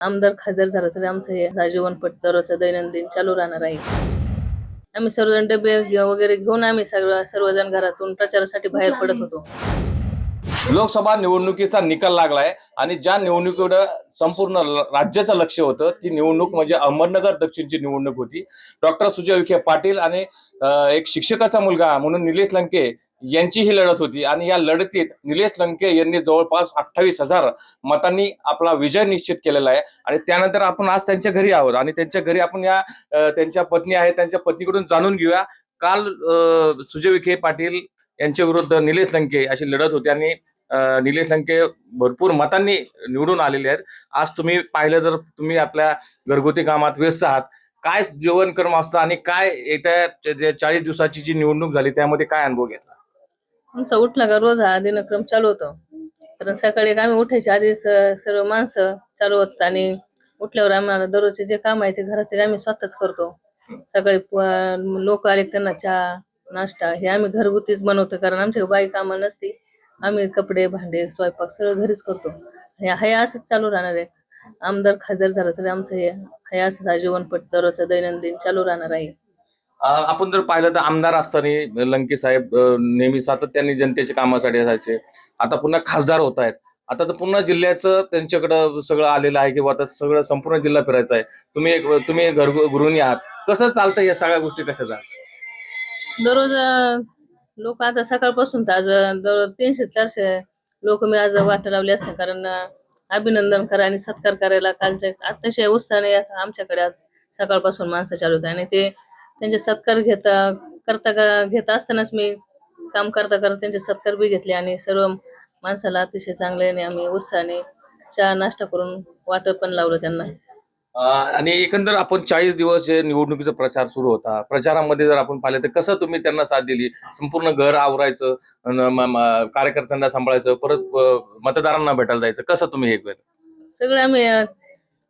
आमदार खासदार झाला तरी आमचं हे जीवनपट दररोजचं दैनंदिन चालू राहणार आहे. आम्ही सर्वजण डबे घे- वगैरे घेऊन आम्ही सगळं सर्वजण घरातून प्रचारासाठी बाहेर पडत होतो. लोकसभा निवडणुकीचा निकाल लागलाय आणि ज्या निवडणुकीकडे संपूर्ण ल- राज्याचं लक्ष होतं ती निवडणूक म्हणजे अहमदनगर दक्षिणची निवडणूक होती. डॉक्टर सुजय विखे पाटील आणि अं, एक शिक्षकाचा मुलगा म्हणून निलेश लंके यांची ही लढत होती. आणि या लढतीत निलेश लंके यांनी जवळपास अठ्ठावीस हजार मतांनी आपला विजय निश्चित केलेला आहे. आणि त्यानंतर आपण आज त्यांच्या घरी आहोत. आणि त्यांच्या घरी आपण या त्यांच्या पत्नी आहेत. त्यांच्या पत्नीकडून जाणून घेऊया. काल सुजय विखे पाटील यांच्या विरुद्ध निलेश लंके अशी लढत होती. आणि निलेश लंके भरपूर मतांनी निवडून आलेले आहेत. आज तुम्ही पाहिलं तर तुम्ही आपल्या घरगुती कामात व्यस्त आहात. काय जेवण कर्म असतं आणि काय येत्या चाळीस दिवसाची जी निवडणूक झाली त्यामध्ये काय अनुभव घेतला? आमचा उठला का रोज हा दिनक्रम चालू होतो. कारण सकाळी आम्ही उठायच्या आधीच सर्व माणसं चालू होतात आणि उठल्यावर आम्हाला दररोजचे जे काम आहे ते घरातील आम्ही स्वतःच करतो. सकाळी लोक आले त्यांना चहा नाश्ता हे आम्ही घरगुतीच बनवतो कारण आमच्या बाई कामं नसती. आम्ही कपडे भांडे स्वयंपाक सगळं घरीच करतो. हे हया असंच चालू राहणार आहे. आमदार खासदार झाला तरी आमचं हे हया असंच हा जीवनपट दररोजचा दैनंदिन चालू राहणार आहे. आपण जर पाहिलं तर आमदार असताना लंके साहेब नेहमी सातत्याने जनतेच्या कामासाठी असायचे. आता पुन्हा खासदार होत आहेत. आता तर पुन्हा जिल्ह्याचं त्यांच्याकडं सगळं आलेलं आहे किंवा आता सगळं संपूर्ण जिल्हा फिरायचा आहे. तुम्ही एक तुम्ही घर गृहिणी आहात. कसं चालतं या सगळ्या गोष्टी कशा चालतात दररोज लोक आता सकाळपासून आज दररोज तीनशे चारशे लोक मी आज वाट लावले असते. कारण अभिनंदन करा आणि सत्कार करायला कालच्या अतिशय उत्साहाने आमच्याकडे आज सकाळपासून माणसं चालू होते आणि ते त्यांचे सत्कार घेता करता का घेता असतानाच मी काम करता करता त्यांचे सत्कार बी घेतले आणि सर्व माणसाला अतिशय चांगल्याने आम्ही उत्साहाने चहा नाश्ता करून वाटप पण लावलं त्यांना. आणि एकंदर आपण चाळीस दिवस हे निवडणुकीचा प्रचार सुरू होता. प्रचारामध्ये जर आपण पाहिलं तर कसं तुम्ही त्यांना साथ दिली? संपूर्ण घर आवरायचं कार्यकर्त्यांना सांभाळायचं परत मतदारांना भेटायला जायचं कसं तुम्ही हे केलं? सगळं आम्ही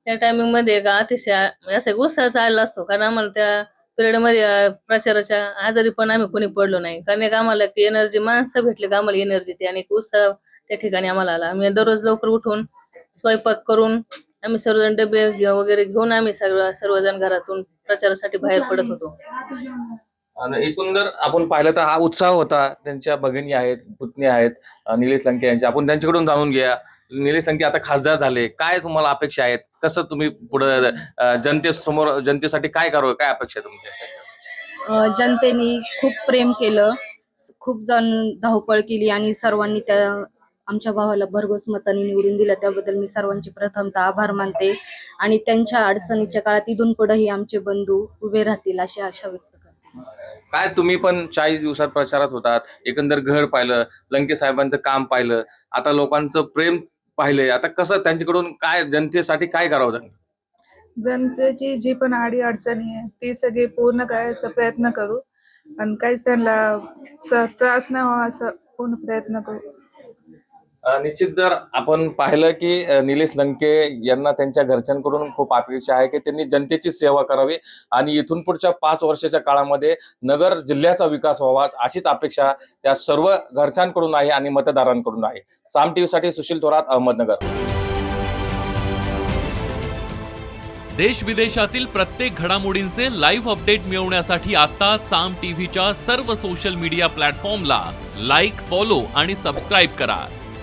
त्या टायमिंगमध्ये अतिशय असं उत्साह चालला असतो. कारण आम्हाला त्या पिरियडमध्ये प्रचाराच्या आजारी पण आम्ही कोणी पडलो नाही. कारण एक आम्हाला एनर्जी माणसं भेटले का आम्हाला एनर्जी ती आणि उत्साह त्या ठिकाणी आम्हाला आला. आम्ही दररोज लवकर उठून स्वयंपाक करून आम्ही सर्वजण डबे वगैरे घेऊन आम्ही सगळं सर्वजण घरातून प्रचारासाठी बाहेर पडत होतो. आणि एकंदर आपण पाहिलं तर हा उत्साह होता. त्यांच्या भगिनी आहेत पुतणी आहेत अं, निलेश लंके यांच्या आपण त्यांच्याकडून जाणून घ्या निलेश लंके आता खासदार झाले. काय तुम्हाला अपेक्षा आहेत? कसं तुम्ही पुढे जनतेसमोर जनतेसाठी काय करावं? काय अपेक्षा आहे तुमच्या? अ, जनतेने खूप प्रेम केलं. खूप जण धावपळ केली आणि सर्वांनी त्या आमच्या भावाला भरघोस मताने निवडून दिलं. त्याबद्दल मी सर्वांचे प्रथमतः आभार मानते. आणि त्यांच्या अडचणीच्या काळात इथून पुढेही आमचे बंधू उभे राहतील अशी आशा व्यक्त काय तुम्ही पण चाळीस दिवसात प्रचारात होतात एकंदर घर पाहिलं लंके साहेबांचं काम पाहिलं आता लोकांचं प्रेम पाहिलंय आता कसं त्यांच्याकडून काय जनतेसाठी काय करावं लागेल जनतेची जी पण आडी अडचणी आहे ती सगळी पूर्ण करायचा प्रयत्न करू. आणि काहीच त्यांना त्रास नाही व्हावा असं पूर्ण प्रयत्न करू. निश्चित जर आपण पाहिलं की निलेश लंके यांना त्यांच्या घरच्यांकडून खूप अपेक्षा आहे की त्यांनी जनतेची सेवा करावी आणि इथून पुढच्या पाच वर्षाच्या काळामध्ये नगर जिल्ह्याचा विकास व्हावा अशीच अपेक्षा त्या सर्व घरच्यांकडून आहे आणि मतदारांकडून आहे. साम टीव्हीसाठी सुशील थोरात अहमदनगर. देश विदेशातील प्रत्येक घडामोडींचे लाईव्ह अपडेट मिळवण्यासाठी आता साम टीव्हीच्या सर्व सोशल मीडिया प्लॅटफॉर्मला लाईक फॉलो आणि सबस्क्राईब करा.